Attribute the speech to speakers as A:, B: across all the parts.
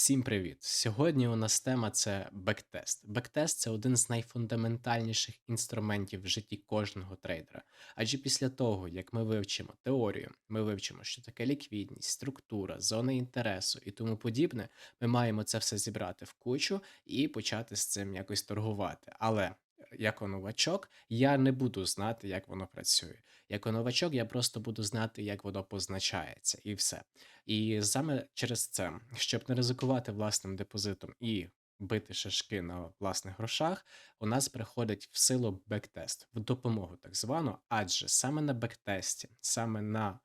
A: Всім привіт! Сьогодні у нас тема це бектест. Бектест це один з найфундаментальніших інструментів в житті кожного трейдера. Адже після того, як ми вивчимо теорію, ми вивчимо, що таке ліквідність, структура, зони інтересу і тому подібне, ми маємо це все зібрати в кучу і почати з цим якось торгувати. Але як новачок, я не буду знати, як воно працює. Як новачок, я просто буду знати, як воно позначається, і все. І саме через це, щоб не ризикувати власним депозитом і бити шашки на власних грошах, у нас приходить в силу бектест, в допомогу так звану, адже саме на бектесті, саме на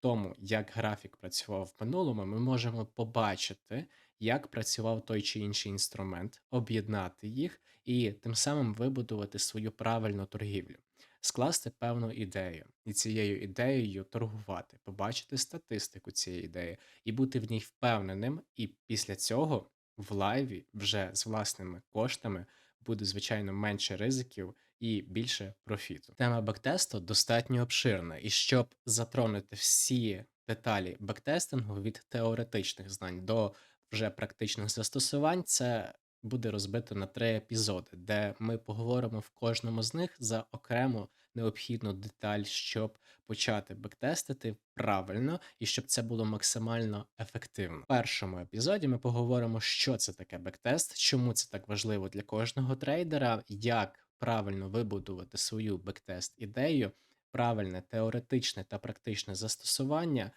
A: тому, як графік працював в минулому, ми можемо побачити, як працював той чи інший інструмент, об'єднати їх і тим самим вибудувати свою правильну торгівлю, скласти певну ідею, і цією ідеєю торгувати, побачити статистику цієї ідеї і бути в ній впевненим. І після цього в лайві вже з власними коштами буде звичайно менше ризиків і більше профіту. Тема бектесту достатньо обширна, і щоб затронути всі деталі бектестингу від теоретичних знань до вже практичних застосувань, це буде розбито на три епізоди, де ми поговоримо в кожному з них за окрему необхідну деталь, щоб почати бектестити правильно і щоб це було максимально ефективно. В першому епізоді ми поговоримо, що це таке бектест, чому це так важливо для кожного трейдера, як правильно вибудувати свою бектест ідею, правильне теоретичне та практичне застосування,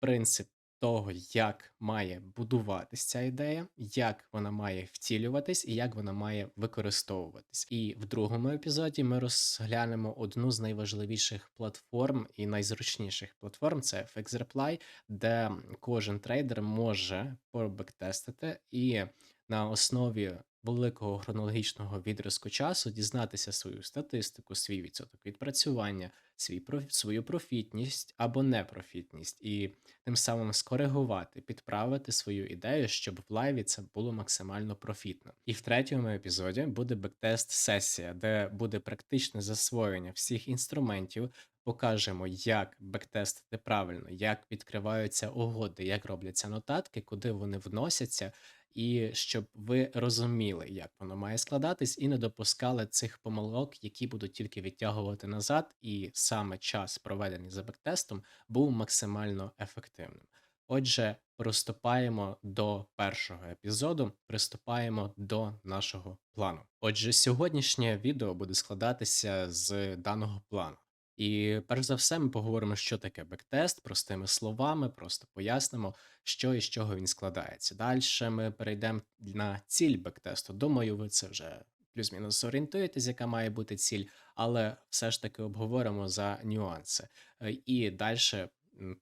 A: принцип того, як має будуватись ця ідея, як вона має втілюватись і як вона має використовуватись. І в другому епізоді ми розглянемо одну з найважливіших платформ і найзручніших платформ це FXReply, де кожен трейдер може пробектестити і на основі великого хронологічного відрізку часу дізнатися свою статистику, свій відсоток відпрацювання, свій проф- свою профітність або непрофітність, і тим самим скоригувати, підправити свою ідею, щоб в лайві це було максимально профітно. І в третьому епізоді буде бектест сесія, де буде практичне засвоєння всіх інструментів. Покажемо, як бектестити правильно, як відкриваються угоди, як робляться нотатки, куди вони вносяться, і щоб ви розуміли, як воно має складатись, і не допускали цих помилок, які будуть тільки відтягувати назад, і саме час, проведений за бектестом, був максимально ефективним. Отже, приступаємо до першого епізоду, приступаємо до нашого плану. Отже, сьогоднішнє відео буде складатися з даного плану. І перш за все, ми поговоримо, що таке бектест, простими словами, просто пояснимо, що і з чого він складається. Далі ми перейдемо на ціль бектесту. Думаю, ви це вже плюс-мінус орієнтуєтесь, яка має бути ціль, але все ж таки обговоримо за нюанси. Е, І далі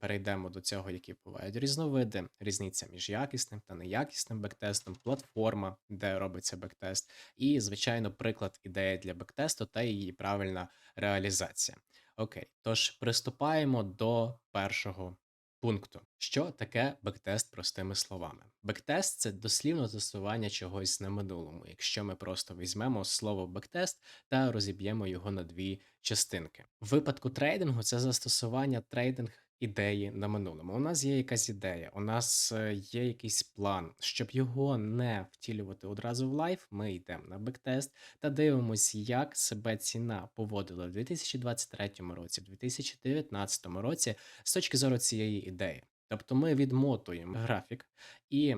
A: перейдемо до цього, які бувають різновиди, різниця між якісним та неякісним бектестом, платформа, де робиться бектест, і, звичайно, приклад ідеї для бектесту та її правильна реалізація. Окей, тож приступаємо до першого пункту. Що таке бектест простими словами? Бектест це дослівно застосування чогось на минулому, якщо ми просто візьмемо слово бектест та розіб'ємо його на дві частинки. В випадку трейдингу це застосування трейдинг ідеї на минулому. У нас є якась ідея, у нас е, є якийсь план. Щоб його не втілювати одразу в лайф, ми йдемо на бектест та дивимося, як себе ціна поводила в 2023 році, в 2019 році з точки зору цієї ідеї. Тобто ми відмотуємо графік і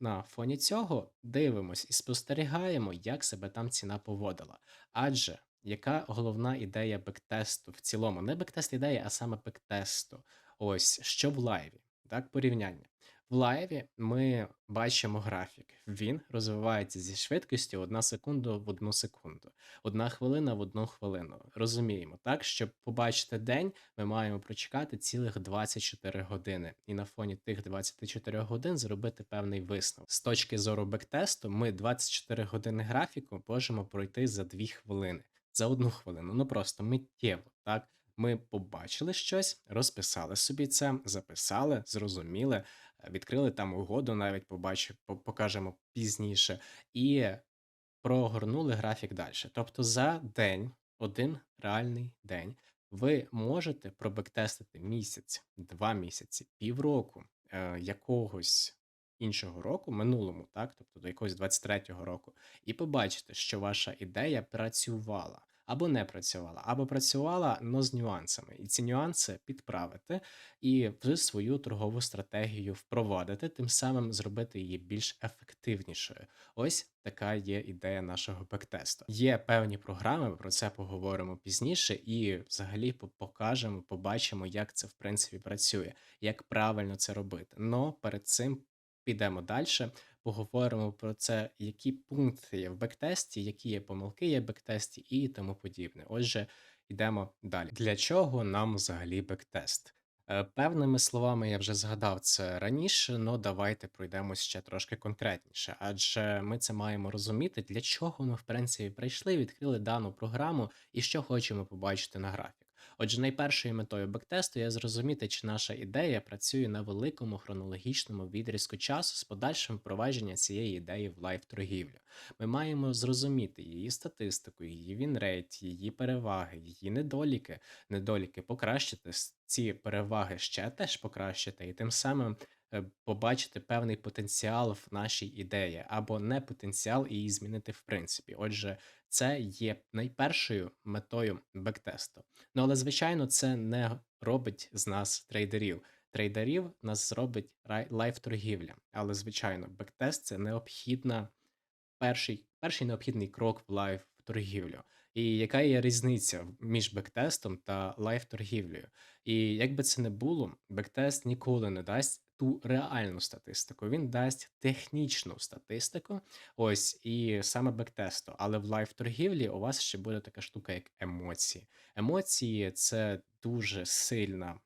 A: на фоні цього дивимось і спостерігаємо, як себе там ціна поводила. Адже яка головна ідея бектесту в цілому? Не бектест ідеї, а саме бектесту. Ось що в лайві, так, порівняння. В лайві ми бачимо графік. Він розвивається зі швидкістю 1 секунда в 1 секунду, 1 хвилина в 1 хвилину. Розуміємо, так? Щоб побачити день, ми маємо прочекати цілих 24 години. І на фоні тих 24 годин зробити певний висновок. З точки зору бектесту, ми 24 години графіку можемо пройти за 2 хвилини, за 1 хвилину. Ну просто миттєво, так? Ми побачили щось, розписали собі це, записали, зрозуміли, е, відкрили там угоду, навіть побачив, по- покажемо пізніше, і прогорнули графік далі. Тобто за день, один реальний день, ви можете пробектестити місяць, два місяці, півроку е, якогось іншого року, минулому, так, тобто до якогось 23-го року, і побачите, що ваша ідея працювала. Або не працювала, або працювала, но з нюансами. І ці нюанси підправити і в свою торгову стратегію впровадити, тим самим зробити її більш ефективнішою. Ось така є ідея нашого бектесту. Є певні програми, про це поговоримо пізніше, і взагалі покажемо, побачимо, як це в принципі працює, як правильно це робити. Но перед цим підемо далі, поговоримо про це, які пункти є в бектесті, які є помилки є в бектесті і тому подібне. Отже, йдемо далі. Для чого нам взагалі бектест? Е, Певними словами я вже згадав це раніше, але давайте пройдемось ще трошки конкретніше, адже ми це маємо розуміти, для чого ми в принципі прийшли, відкрили дану програму і що хочемо побачити на графік. Отже, найпершою метою бектесту є зрозуміти, чи наша ідея працює на великому хронологічному відрізку часу з подальшим впровадженням цієї ідеї в лайв-торгівлю. Ми маємо зрозуміти її статистику, її вінрейт, її переваги, її недоліки, недоліки покращити, ці переваги ще теж покращити, і тим самим побачити певний потенціал в нашій ідеї, або не потенціал і її змінити в принципі. Отже, це є найпершою метою бектесту. Ну але звичайно, це не робить з нас трейдерів. Трейдерів нас зробить рай- лайв-торгівля. Але звичайно, бектест це необхідна перший, перший необхідний крок в лайв торгівлю. І яка є різниця між бектестом та лайв торгівлею? І як би це не було, бектест ніколи не дасть ту реальну статистику. Він дасть технічну статистику, ось і саме бектесту. Але в лайв торгівлі у вас ще буде така штука, як емоції. Емоції це дуже сильна,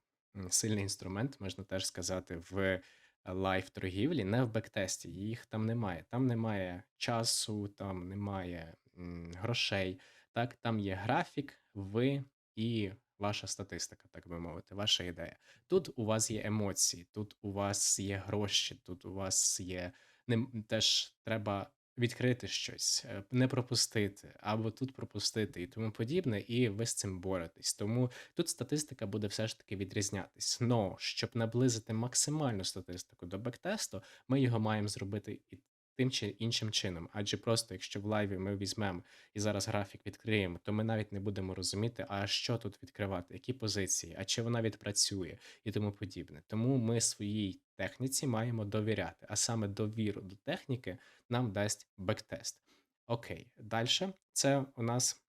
A: сильний інструмент, можна теж сказати, в лайв торгівлі, не в бектесті. Їх там немає. Там немає часу, там немає м, грошей. Так, там є графік, ви і ваша статистика, так би мовити, ваша ідея. Тут у вас є емоції, тут у вас є гроші, тут у вас є нем- теж треба відкрити щось, е, не пропустити, або тут пропустити і тому подібне, і ви з цим боретесь. Тому Тут статистика буде все ж таки відрізнятись. Но щоб наблизити максимальну статистику до бектесту, ми його маємо зробити і тим чи іншим чином. Адже просто якщо в лайві ми візьмемо і зараз графік відкриємо, то ми навіть не будемо розуміти, а що тут відкривати, які позиції, а чи вона відпрацює і тому подібне. Тому ми своїй техніці маємо довіряти, а саме довіру до техніки нам дасть бектест. Окей, далі це у нас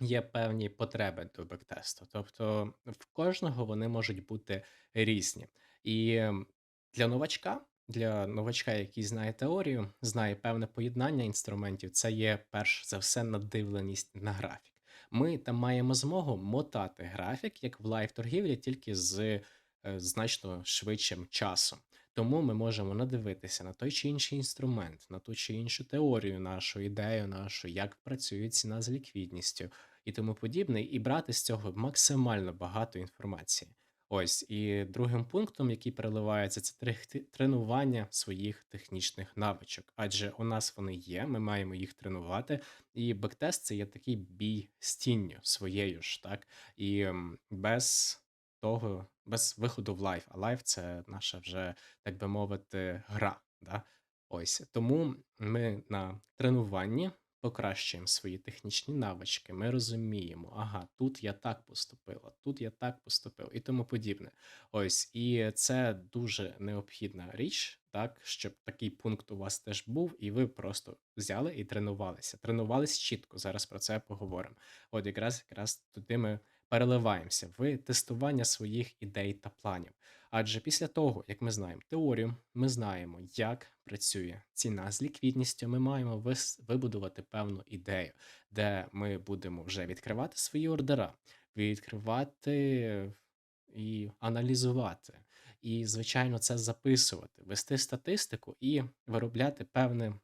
A: Є певні потреби до бектесту, тобто в кожного вони можуть бути різні. І для новачка, для новачка, який знає теорію, знає певне поєднання інструментів, це є перш за все надивленість на графік. Ми там маємо змогу мотати графік, як в лайв-торгівлі, тільки з е, значно швидшим часом. Тому ми можемо надивитися на той чи інший інструмент, на ту чи іншу теорію, нашу ідею, нашу, як працює ціна з ліквідністю і тому подібне, і брати з цього максимально багато інформації. Ось і другим пунктом, який переливається, це тренування своїх технічних навичок. Адже у нас вони є, ми маємо їх тренувати. І бектест це є такий бій з тінню своєю ж, так і без того, без виходу в лайв. А лайв це наша вже, так би мовити, гра. Да? Ось тому ми на тренуванні покращуємо свої технічні навички. Ми розуміємо, ага, тут я так поступила, тут я так поступив і тому подібне. Ось, і це дуже необхідна річ, так, щоб такий пункт у вас теж був, і ви просто взяли і тренувалися. Тренувались чітко. Зараз про це поговоримо. От якраз якраз туди ми переливаємося в тестування своїх ідей та планів. Адже після того, як ми знаємо теорію, ми знаємо, як працює ціна з ліквідністю, ми маємо вибудувати певну ідею, де ми будемо вже відкривати свої ордера, відкривати і аналізувати. І, звичайно, це записувати, вести статистику і виробляти певне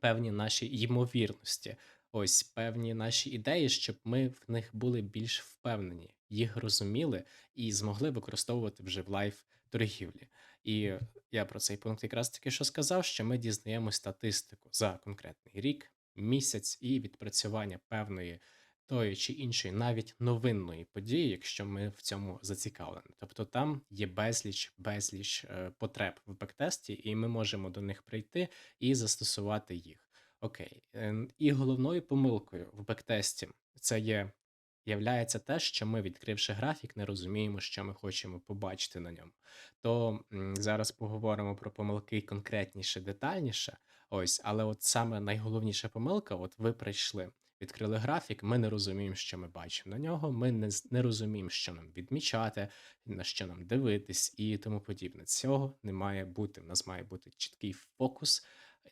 A: певні наші ймовірності, ось певні наші ідеї, щоб ми в них були більш впевнені, їх розуміли і змогли використовувати вже в лайф торгівлі. І я про цей пункт якраз таки що сказав, що ми дізнаємось статистику за конкретний рік, місяць і відпрацювання певної тої чи іншої, навіть новинної події, якщо ми в цьому зацікавлені. Тобто там є безліч, безліч е, потреб в бектесті, і ми можемо до них прийти і застосувати їх. Окей. І головною помилкою в бектесті це є являється те, що ми, відкривши графік, не розуміємо, що ми хочемо побачити на ньому. То м, зараз поговоримо про помилки конкретніше, детальніше. Ось, але от саме найголовніша помилка: от ви прийшли, відкрили графік, ми не розуміємо, що ми бачимо на нього. Ми не, не розуміємо, що нам відмічати, на що нам дивитись і тому подібне. Цього не має бути. У нас має бути чіткий фокус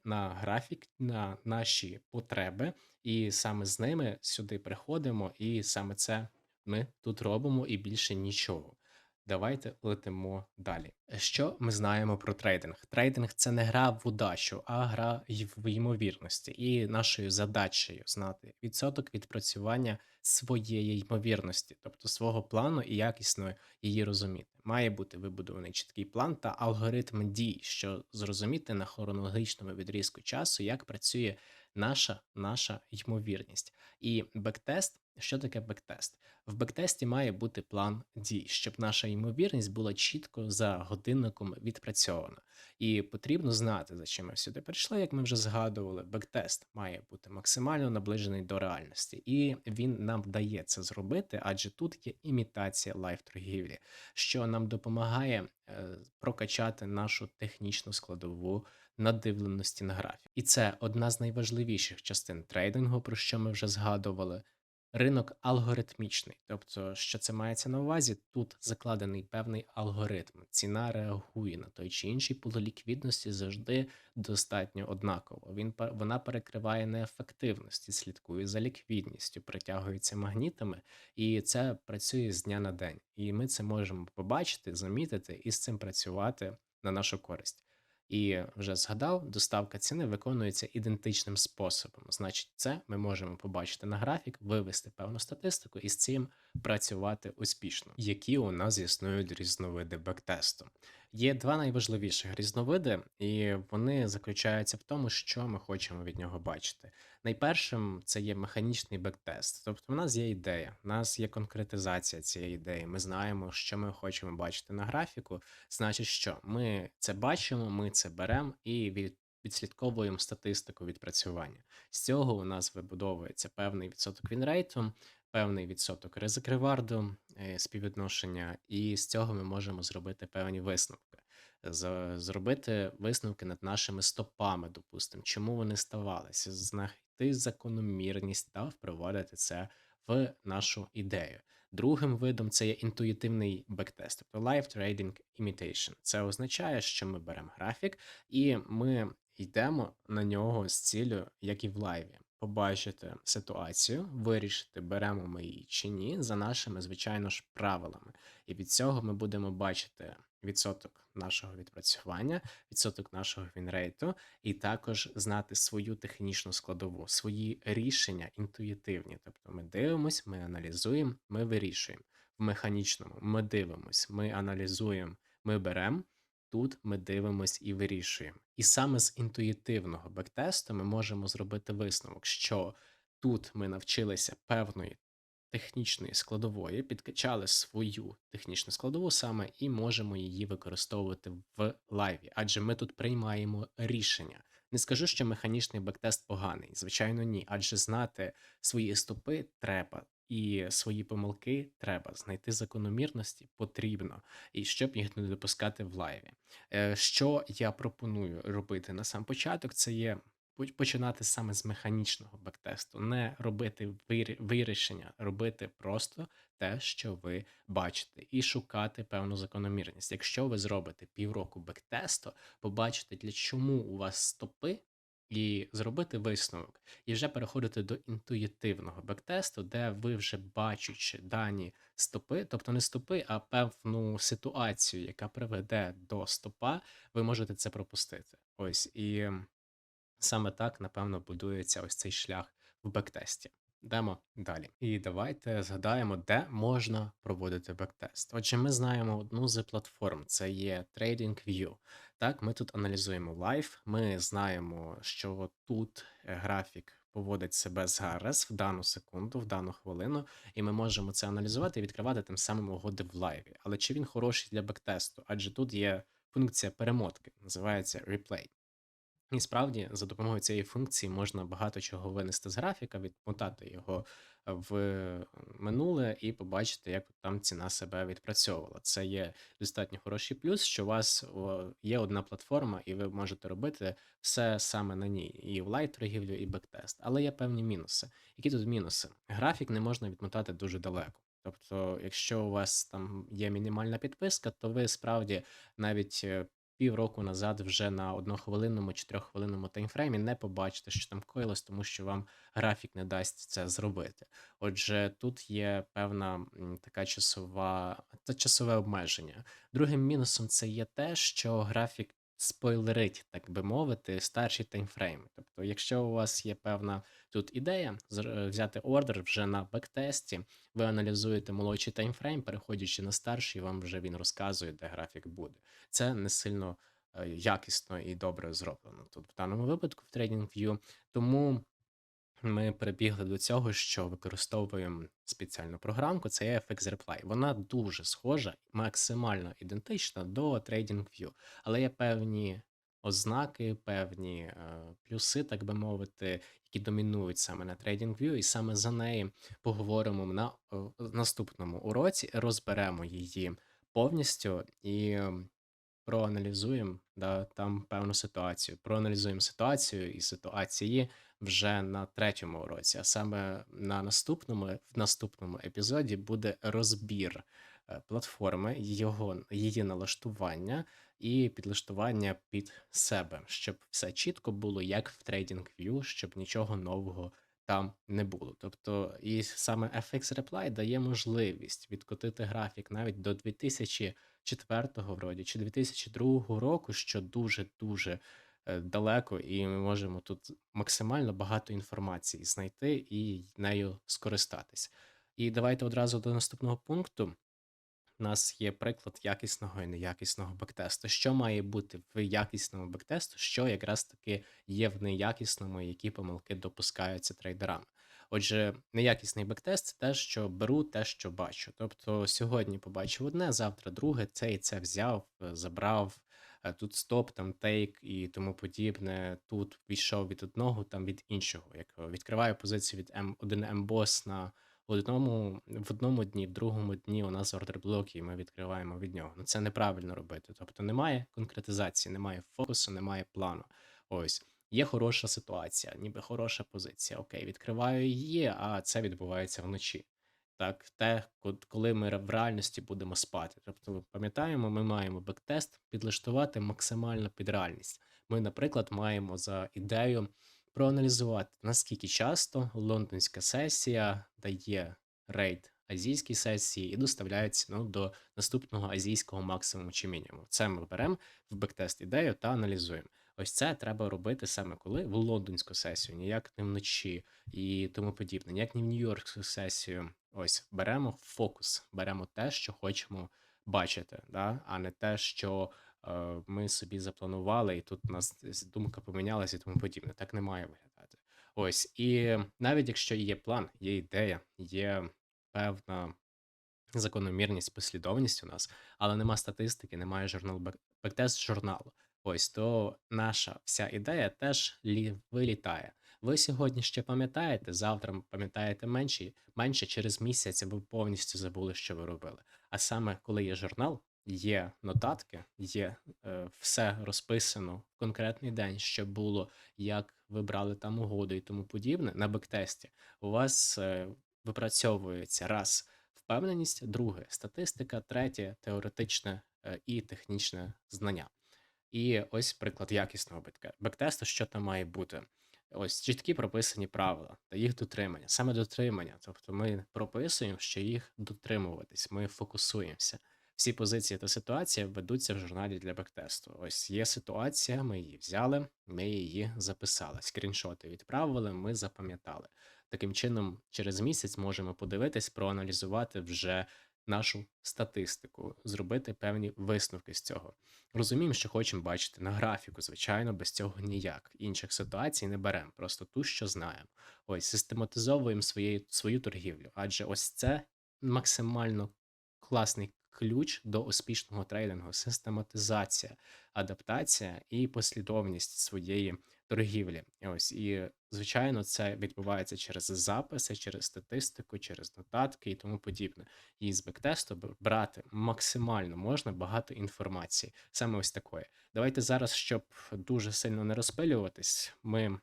A: на графік, на наші потреби, і саме з ними сюди приходимо, і саме це ми тут робимо, і більше нічого. Давайте летимо далі. Що ми знаємо про трейдинг? Трейдинг це не гра в удачу, а гра в ймовірності. І нашою задачею знати відсоток відпрацювання своєї ймовірності, тобто свого плану і якісно її розуміти. Має бути вибудований чіткий план та алгоритм дій, що зрозуміти на хронологічному відрізку часу, як працює наша наша ймовірність. І бектест. Що таке бектест? В бектесті має бути план дій, щоб наша ймовірність була чітко за годинником відпрацьована. І потрібно знати, за чим ми сюди прийшли, як ми вже згадували. Бектест має бути максимально наближений до реальності, і він нам дає це зробити, адже тут є імітація лайф-торгівлі, що нам допомагає е, прокачати нашу технічну складову надивленості на графік. І це одна з найважливіших частин трейдингу, про що ми вже згадували. Ринок алгоритмічний, тобто, що це мається на увазі, тут закладений певний алгоритм. Ціна реагує на той чи інший пул ліквідності завжди достатньо однаково. Він вона перекриває неефективності, слідкує за ліквідністю, притягується магнітами, і це працює з дня на день. І ми це можемо побачити, замітити і з цим працювати на нашу користь. І вже згадав, доставка ціни виконується ідентичним способом. Значить, це ми можемо побачити на графік, вивести певну статистику і з цим працювати успішно. Які у нас існують різновиди бектесту? Є два найважливіших різновиди, і вони заключаються в тому, що ми хочемо від нього бачити. Найпершим це є механічний бектест. Тобто, в нас є ідея, в нас є конкретизація цієї ідеї. Ми знаємо, що ми хочемо бачити на графіку. Значить, що ми це бачимо, ми це беремо і від. Відслідковуємо статистику відпрацювання. З цього у нас вибудовується певний відсоток вінрейту, певний відсоток ризик реварду, е, співвідношення, і з цього ми можемо зробити певні висновки. Зробити висновки над нашими стопами, допустимо, чому вони ставалися, знайти закономірність та впровадити це в нашу ідею. Другим видом це є інтуїтивний бектест, тобто Live Trading Imitation. Це означає, що ми беремо графік і ми йдемо на нього з цілею, як і в лайві. Побачити ситуацію, вирішити, беремо ми її чи ні, за нашими, звичайно ж, правилами. І від цього ми будемо бачити відсоток нашого відпрацювання, відсоток нашого вінрейту, і також знати свою технічну складову, свої рішення інтуїтивні. Тобто ми дивимося, ми аналізуємо, ми вирішуємо. В механічному ми дивимось, ми аналізуємо, ми беремо. Тут ми дивимось і вирішуємо. І саме з інтуїтивного бектесту ми можемо зробити висновок, що тут ми навчилися певної технічної складової, підкачали свою технічну складову саме і можемо її використовувати в лайві, адже ми тут приймаємо рішення. Не скажу, що механічний бектест поганий. Звичайно, ні. Адже знати свої стопи треба, і свої помилки треба. Знайти закономірності потрібно, і щоб їх не допускати в лайві. Е, Що я пропоную робити на сам початок, це є починати саме з механічного бектесту, не робити вирі- вирішення, робити просто те, що ви бачите, і шукати певну закономірність. Якщо ви зробите півроку бектесту, побачите, для чому у вас стопи. І зробити висновок, і вже переходити до інтуїтивного бектесту, де ви вже бачачи дані стопи, тобто не стопи, а певну ситуацію, яка приведе до стопа, ви можете це пропустити. Ось і Саме так, напевно, будується ось цей шлях в бектесті. Йдемо далі. І давайте згадаємо, де можна проводити бектест. Отже, ми знаємо одну з платформ, це є TradingView. Так, ми тут аналізуємо лайф, ми знаємо, що тут е, графік поводить себе зараз, в дану секунду, в дану хвилину, і ми можемо це аналізувати і відкривати тим самим угоди в лайві. Але чи він хороший для бектесту? Адже тут є функція перемотки, називається replay. І справді, за допомогою цієї функції можна багато чого винести з графіка, відмотати його в минуле і побачити, як там ціна себе відпрацьовувала. Це є достатньо хороший плюс, що у вас є одна платформа, і ви можете робити все саме на ній, і в лайт торгівлю, і бектест. Але є певні мінуси. Які тут мінуси? Графік не можна відмотати дуже далеко. Тобто, якщо у вас там є мінімальна підписка, то ви справді навіть е, півроку назад вже на однохвилинному чи трьоххвилинному таймфреймі не побачите, що там коїлось, тому що вам графік не дасть це зробити. Отже, тут є певна така часова та часове обмеження. Другим мінусом це є те, що графік спойлерить, так би мовити, старші таймфрейми. Тобто, якщо у вас є певна тут ідея зр- взяти ордер вже на бектесті, ви аналізуєте молодший таймфрейм, переходячи на старший, вам вже він розказує, де графік буде. Це не сильно е, якісно і добре зроблено тут в даному випадку в TradingView. Тому ми перебігли до цього, що використовуємо спеціальну програмку, це FX Reply. Вона дуже схожа, максимально ідентична до TradingView, але є певні ознаки, певні е, плюси, так би мовити, які домінують саме на TradingView, і саме за неї поговоримо на е, наступному уроці, розберемо її повністю і проаналізуємо да, там певну ситуацію. Проаналізуємо ситуацію і ситуації вже на третьому уроці, а саме на наступному, в наступному епізоді буде розбір е, платформи, його, її налаштування і підлаштування під себе, щоб все чітко було, як в TradingView, щоб нічого нового там не було. Тобто, і саме FX Reply дає можливість відкотити графік навіть до 2004 вроді чи 2002 року, що дуже-дуже далеко, і ми можемо тут максимально багато інформації знайти і нею скористатись. І давайте одразу до наступного пункту. У нас є приклад якісного і неякісного бектесту. Що має бути в якісному бектесту, що якраз таки є в неякісному, які помилки допускаються трейдерами. Отже, неякісний бектест це те, що беру, те, що бачу. Тобто сьогодні побачив одне, завтра друге, це і це взяв, е, забрав. Е, Тут стоп, там тейк і тому подібне. Тут відійшов від одного, там від іншого. Як е, відкриваю позицію від М1 MBOS на одному, в одному дні, в другому дні у нас ордер блоки, і ми відкриваємо від нього. Ну це неправильно робити. Тобто немає конкретизації, немає фокусу, немає плану. Ось є хороша ситуація, ніби хороша позиція. Окей, відкриваю її, а це відбувається вночі. Так, те, ко- коли ми в реальності будемо спати. Тобто, ми пам'ятаємо, ми маємо бектест підлаштувати максимально під реальність. Ми, наприклад, маємо за ідею проаналізувати, наскільки часто лондонська сесія дає рейд азійській сесії і доставляє ціну до наступного азійського максимуму чи мінімуму. Це ми беремо в бектест ідею та аналізуємо. Ось це треба робити саме коли в лондонську сесію, ніяк не вночі і тому подібне, ніяк не в Нью-Йоркську сесію. Ось беремо фокус, беремо те, що хочемо бачити, да? а не те, що е, ми собі запланували, і тут у нас думка помінялася і тому подібне. Так не має виглядати. Ось, і навіть якщо є план, є ідея, є певна закономірність, послідовність у нас, але нема статистики, немає журнал бек- бектест журналу. Ось то наша вся ідея теж лі, вилітає. Ви сьогодні ще пам'ятаєте, завтра пам'ятаєте менше, менше через місяць, ви повністю забули, що ви робили. А саме коли є журнал, є нотатки, є е, все розписано в конкретний день, що було, як ви брали там угоду і тому подібне на бектесті. У вас е, випрацьовується раз впевненість, друге статистика, третє теоретичне е, і технічне знання. І ось приклад якісного бектесту, що там має бути. Ось чіткі прописані правила та їх дотримання, саме дотримання. Тобто ми прописуємо, що їх дотримуватись, ми фокусуємося. Всі позиції та ситуації ведуться в журналі для бектесту. Ось є ситуація, ми її взяли, ми її записали. Скріншоти відправили, ми запам'ятали. Таким чином, через місяць можемо подивитись, проаналізувати вже нашу статистику, зробити певні висновки з цього. Розуміємо, що хочемо бачити на графіку, звичайно, без цього ніяк. Інших ситуацій не беремо, просто ту, що знаємо. Ось систематизовуємо своєю свою торгівлю, адже ось це максимально класний ключ до успішного трейдингу: систематизація, адаптація і послідовність своєї торгівлі. Ось і звичайно, це відбувається через записи, через статистику, через нотатки і тому подібне. І з бектесту брати максимально можна багато інформації, саме ось такої. Давайте зараз, щоб дуже сильно не розпилюватись, ми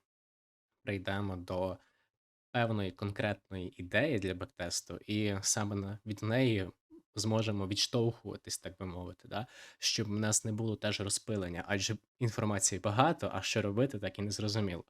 A: прийдемо до певної конкретної ідеї для бектесту, і саме від неї зможемо відштовхуватись, так би мовити, да? щоб в нас не було теж розпилення, адже інформації багато, а що робити, так і не зрозуміло.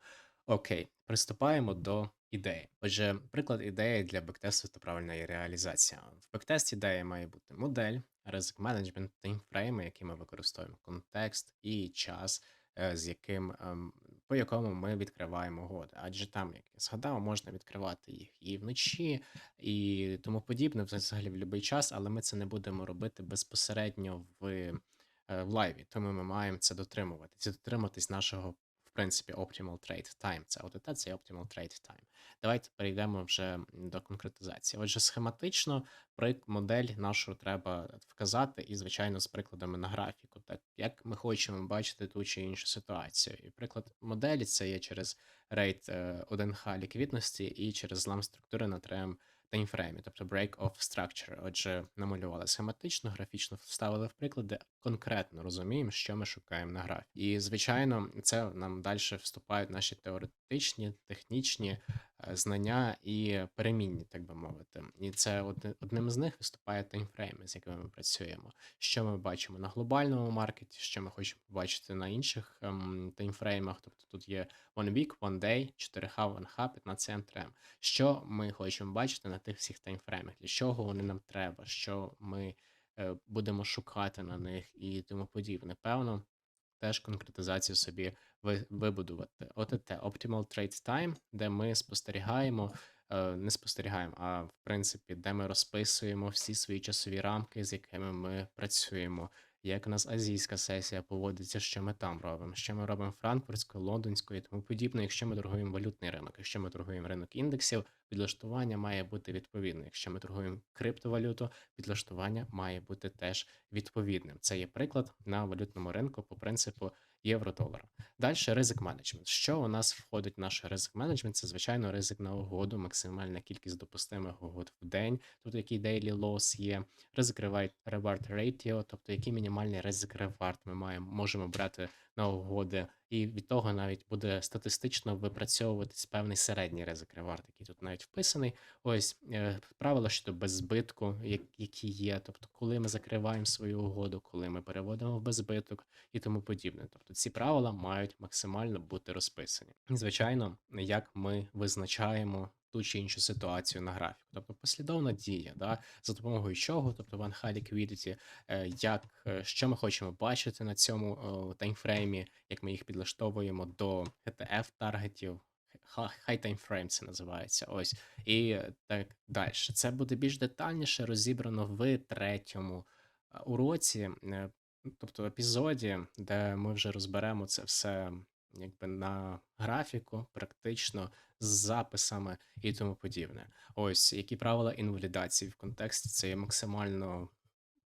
A: Окей, приступаємо до ідеї. Отже, приклад ідеї для бектесту та правильної реалізації. В бектесті ідея має бути модель, ризик менеджмент, таймфрейми, які ми використовуємо, контекст і час, е, з яким ем, по якому ми відкриваємо угоди. Адже там, як я згадав, можна відкривати їх і вночі, і тому подібне, взагалі в будь-який час, але ми це не будемо робити безпосередньо в, е, в лайві. Тому ми маємо це дотримуватися, дотриматись нашого. Принципі, optimal trade time. Це ОТТ, це optimal trade time. Давайте перейдемо вже до конкретизації. Отже, схематично модель нашу треба вказати, і, звичайно, з прикладами на графіку, так як ми хочемо бачити ту чи іншу ситуацію. І приклад моделі це є через рейт 1Х ліквідності і через злам структури на трем таймфреймі, тобто break of structure. Отже, намалювали схематично, графічно вставили в приклади, конкретно розуміємо, що ми шукаємо на графі. І, звичайно, це нам далі вступають наші теоретичні, технічні знання і перемінні, так би мовити. І це одне- одним з них виступає таймфрейми, з якими ми працюємо. Що ми бачимо на глобальному маркеті, що ми хочемо побачити на інших ем, таймфреймах. Тобто тут є One Week, One Day, 4H, 1H, 15 МТРМ. Що ми хочемо бачити на тих всіх таймфреймах? Для чого вони нам треба? Що ми е, будемо шукати на них і тому подібне. Певно, теж конкретизацію собі ви- вибудувати. ОТТ Optimal Trade Time, де ми спостерігаємо, е, не спостерігаємо, а в принципі, де ми розписуємо всі свої часові рамки, з якими ми працюємо. Як у нас азійська сесія поводиться, що ми там робимо, що ми робимо франкфуртською, лондонською і тому подібне. Якщо ми торгуємо валютний ринок, якщо ми торгуємо ринок індексів, підлаштування має бути відповідне. Якщо ми торгуємо криптовалюту, підлаштування має бути теж відповідним. Це є приклад на валютному ринку по принципу євро-долар. Далі ризик менеджмент. Що у нас входить в наш ризик менеджмент? Це звичайно ризик на угоду, максимальна кількість допустимих угод в день. Тут який daily loss є, ризик reward reward ratio, тобто який мінімальний ризик ревард ми маємо можемо брати на угоди, і від того навіть буде статистично випрацьовуватись певний середній ризик ревард, який тут навіть вписаний. Ось е, правила щодо беззбитку, як- які є, тобто коли ми закриваємо свою угоду, коли ми переводимо в беззбиток і тому подібне. Тобто ці правила мають максимально бути розписані. Звичайно, як ми визначаємо ту чи іншу ситуацію на графіку, тобто послідовна дія, да, за допомогою чого, тобто one high liquidity, е, як е, що ми хочемо бачити на цьому таймфреймі, як ми їх підлаштовуємо до ETF таргетів. High time frame це називається. Ось і е, так далі. Це буде більш детальніше розібрано в третьому е, уроці, е, тобто епізоді, де ми вже розберемо це все якби на графіку, практично з записами і тому подібне. Ось які правила інвалідації в контексті це є максимально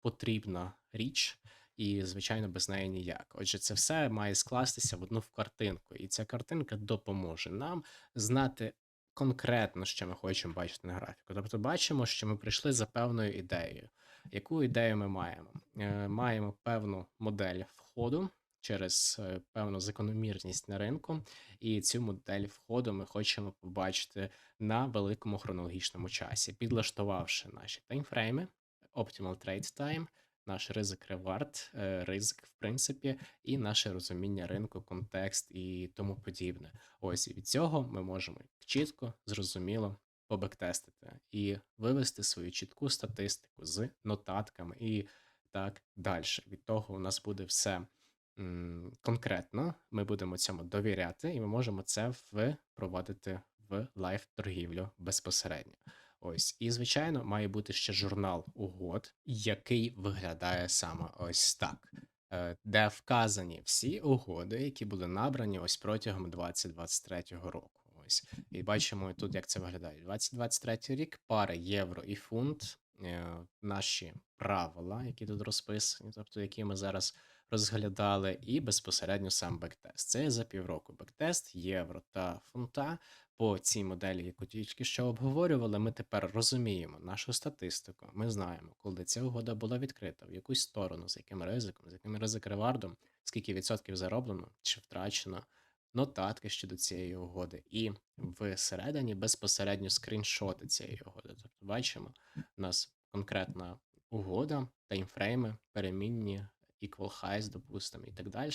A: потрібна річ, і, звичайно, без неї ніяк. Отже, це все має скластися в одну картинку, і ця картинка допоможе нам знати конкретно, що ми хочемо бачити на графіку. Тобто, бачимо, що ми прийшли за певною ідеєю. Яку ідею ми маємо? Е, Маємо певну модель входу через е, певну закономірність на ринку, і цю модель входу ми хочемо побачити на великому хронологічному часі, підлаштувавши наші таймфрейми, Optimal Trade Time, наш ризик ревард, ризик, в принципі, і наше розуміння ринку, контекст і тому подібне. Ось і від цього ми можемо чітко, зрозуміло побектестити і вивести свою чітку статистику з нотатками і так далі. Від того у нас буде все конкретно. Ми будемо цьому довіряти, і ми можемо це впровадити в лайв торгівлю безпосередньо. Ось, і звичайно, має бути ще журнал угод, який виглядає саме ось так, е, де вказані всі угоди, які були набрані ось протягом 2023 року. Ось, і бачимо тут, як це виглядає. 2023 рік, пари євро і фунт, е, наші правила, які тут розписані, тобто які ми зараз розглядали, і безпосередньо сам бектест. Це за півроку бектест євро та фунта. По цій моделі, яку тільки що обговорювали, ми тепер розуміємо нашу статистику. Ми знаємо, коли ця угода була відкрита, в якусь сторону, з яким ризиком, з яким ризик ревардом, скільки відсотків зароблено чи втрачено, нотатки щодо цієї угоди, і всередині безпосередньо скріншоти цієї угоди. Тобто, бачимо, у нас конкретна угода, таймфрейми, перемінні, equal highs, допустимо, і так далі.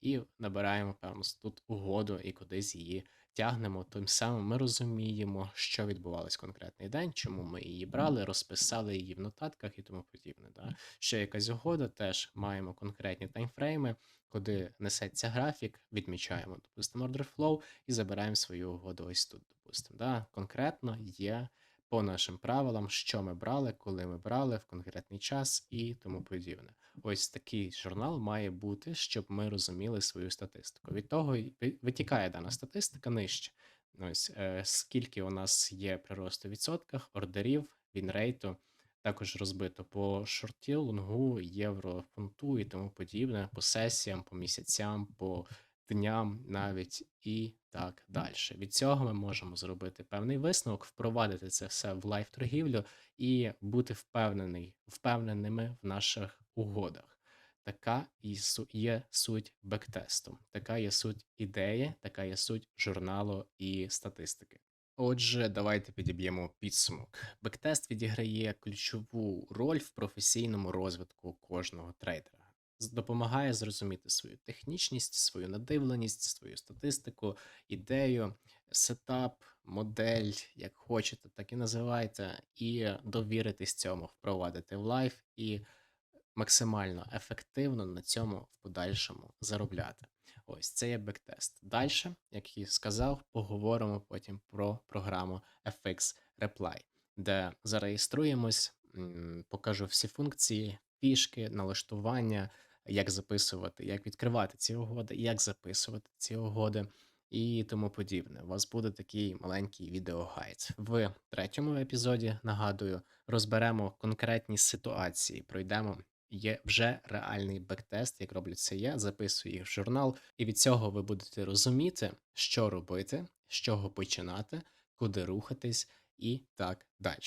A: І набираємо певно тут угоду і кудись її тягнемо. Тим самим ми розуміємо, що відбувалось конкретний день, чому ми її брали, розписали її в нотатках і тому подібне. Да? Ще якась угода, теж маємо конкретні таймфрейми, куди несеться графік, відмічаємо, допустимо, order flow і забираємо свою угоду ось тут, допустимо. Да? Конкретно є по нашим правилам, що ми брали, коли ми брали в конкретний час і тому подібне. Ось такий журнал має бути, щоб ми розуміли свою статистику. Від того витікає дана статистика нижче. Ось е, скільки у нас є приросту в відсотках, ордерів, вінрейту, також розбито по шорті, лонгу, євро, фунту і тому подібне, по сесіям, по місяцям, по дням навіть і так далі. Від цього ми можемо зробити певний висновок, впровадити це все в лайв торгівлю і бути впевнений, впевненими в наших угодах. Така і є суть бектесту, така є суть ідеї, така є суть журналу і статистики. Отже, давайте підіб'ємо підсумок. Бектест відіграє ключову роль в професійному розвитку кожного трейдера. Допомагає зрозуміти свою технічність, свою надивленість, свою статистику, ідею, сетап, модель, як хочете, так і називайте, і довіритись цьому, впровадити в лайф і максимально ефективно на цьому в подальшому заробляти. Ось це є бектест. Далі, як і сказав, поговоримо потім про програму FX Reply, де зареєструємось, покажу всі функції, фішки, налаштування, як записувати, як відкривати ці угоди, як записувати ці угоди і тому подібне. У вас буде такий маленький відеогайд. В третьому епізоді, нагадую, розберемо конкретні ситуації, пройдемо. Є вже реальний бектест, як роблять це я, записую їх в журнал, і від цього ви будете розуміти, що робити, з чого починати, куди рухатись і так далі.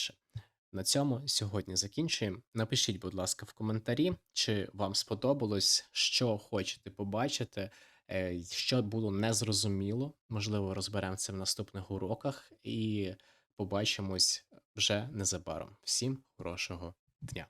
A: На цьому сьогодні закінчуємо. Напишіть, будь ласка, в коментарі, чи вам сподобалось, що хочете побачити, е, що було незрозуміло. Можливо, розберемо це в наступних уроках і побачимось вже незабаром. Всім хорошого дня!